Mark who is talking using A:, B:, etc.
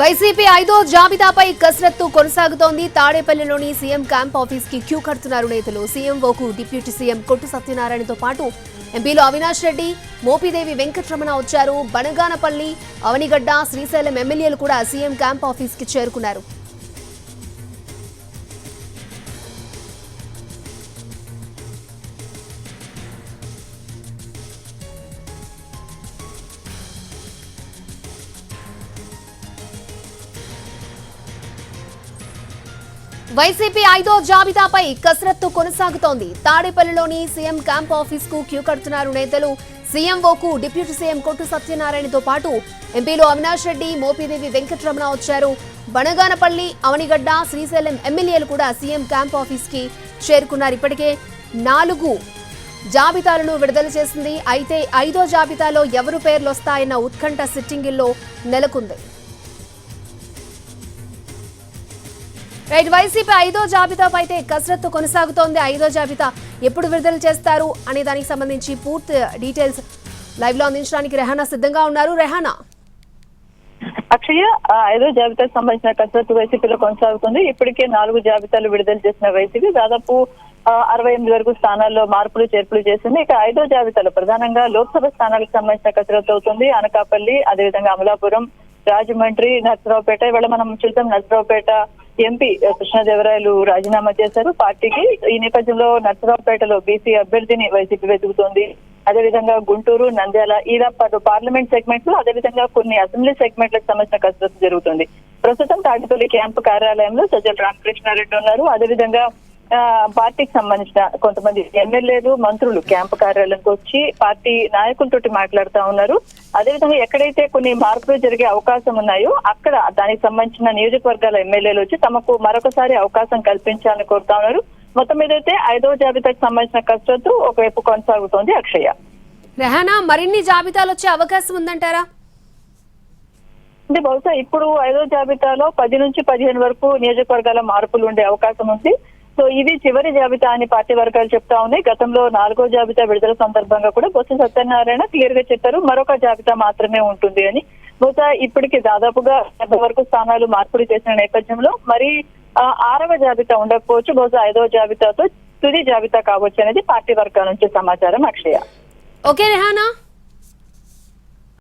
A: YCP ఐదో జాబితాపై కసరత్తు కొనసాగుతోంది. తాడేపల్లిలోని సీఎం క్యాంప్ ఆఫీస్కి క్యూ కడుతున్నారు నేతలు. సీఎంఓకు డిప్యూటీ సీఎం కొట్టు సత్యనారాయణతో పాటు ఎంపీలు అవినాష్ రెడ్డి మోపిదేవి వెంకటరమణ వచ్చారు. బనగానపల్లి అవనిగడ్డ శ్రీశైలం ఎమ్మెల్యేలు కూడా సీఎం క్యాంప్ ఆఫీస్కి చేరుకున్నారు. వైసీపీ ఐదో జాబితాపై కసరత్తు కొనసాగుతోంది. తాడేపల్లిలోని సీఎం క్యాంప్ ఆఫీస్కు క్యూ కడుతున్నారు నేతలు. సీఎంఓకు డిప్యూటీ సీఎం కొట్టు సత్యనారాయణతో పాటు ఎంపీలు అవినాష్ రెడ్డి మోపిదేవి వెంకటరమణ వచ్చారు. బనగానపల్లి అవనిగడ్డ శ్రీశైలం ఎమ్మెల్యేలు కూడా సీఎం క్యాంప్ ఆఫీస్కి చేరుకున్నారు. ఇప్పటికే నాలుగు జాబితాలను విడుదల చేసింది. అయితే ఐదో జాబితాలో ఎవరు పేర్లు వస్తాయన్న ఉత్కంఠ సిట్టింగిల్లో నెలకొంది. రైట్ వైసీపీ ఐదో జాబితాపై అయితే కసరత్తు కొనసాగుతోంది. ఐదో జాబితా ఎప్పుడు విడుదల చేస్తారు అనే దానికి సంబంధించి పూర్తి డీటెయిల్స్ లైవ్లో అందించడానికి రెహానా సిద్ధంగా ఉన్నారు. రెహానా?
B: అక్షయ ఐదో జాబితాకు సంబంధించిన కసరత్తు వైసీపీలో కొనసాగుతుంది. ఇప్పటికే నాలుగు జాబితాలు విడుదల చేసిన వైసీపీ దాదాపు అరవై ఎనిమిది వరకు స్థానాల్లో మార్పులు చేర్పులు చేసింది. ఇక ఐదో జాబితాలో ప్రధానంగా లోక్సభ స్థానాలకు సంబంధించిన కసరత్తు అవుతుంది. అనకాపల్లి అదేవిధంగా అమలాపురం రాజమండ్రి నర్సరావుపేట ఇవాళ మనం చూద్దాం నర్సరావుపేట ఎంపీ కృష్ణదేవరాయలు రాజీనామా చేశారు. పార్టీకి ఈ నేపథ్యంలో నర్సరావుపేటలో బీసీ అభ్యర్థిని వైసీపీ వెతుకుతోంది. అదేవిధంగా గుంటూరు నంద్యాల ఇలా పలు పార్లమెంట్ సెగ్మెంట్లు అదేవిధంగా కొన్ని అసెంబ్లీ సెగ్మెంట్లకు సంబంధించిన కసరత్తు జరుగుతుంది. ప్రస్తుతం తాటిపల్లి క్యాంపు కార్యాలయంలో సజ్జల రామకృష్ణారెడ్డి ఉన్నారు. అదేవిధంగా పార్టీకి సంబంధించిన కొంతమంది ఎమ్మెల్యేలు మంత్రులు క్యాంపు కార్యాలయంకి వచ్చి పార్టీ నాయకులతోటి మాట్లాడుతా ఉన్నారు. అదేవిధంగా ఎక్కడైతే కొన్ని మార్పులు జరిగే అవకాశం ఉన్నాయో అక్కడ దానికి సంబంధించిన నియోజకవర్గాల ఎమ్మెల్యేలు వచ్చి తమకు మరొకసారి అవకాశం కల్పించాలని కోరుతా ఉన్నారు. మొత్తం మీద అయితే ఐదవ జాబితాకు సంబంధించిన కసరత్తు ఒకవైపు కొనసాగుతోంది అక్షయ.
A: రెహానా మరిన్ని జాబితాలు వచ్చే అవకాశం ఉందంటారా?
B: అంటే బహుశా ఇప్పుడు ఐదో జాబితాలో పది నుంచి పదిహేను వరకు నియోజకవర్గాల మార్పులు ఉండే అవకాశం ఉంది. సో ఇది చివరి జాబితా అని పార్టీ వర్గాలు చెప్తా ఉన్నాయి. గతంలో నాలుగో జాబితా విడుదల సందర్భంగా కూడా బొత్స సత్యనారాయణ క్లియర్గా చెప్పారు మరొక జాబితా మాత్రమే ఉంటుంది అని. బహుశా ఇప్పటికి దాదాపుగా డెబ్బై వరకు స్థానాలు మార్పులు చేసిన నేపథ్యంలో మరి ఆరవ జాబితా ఉండకపోవచ్చు. బహుశా ఐదవ జాబితాతో తుది జాబితా కావచ్చు అనేది పార్టీ వర్గాల నుంచి సమాచారం అక్షయ.
A: ఓకే రెహానా?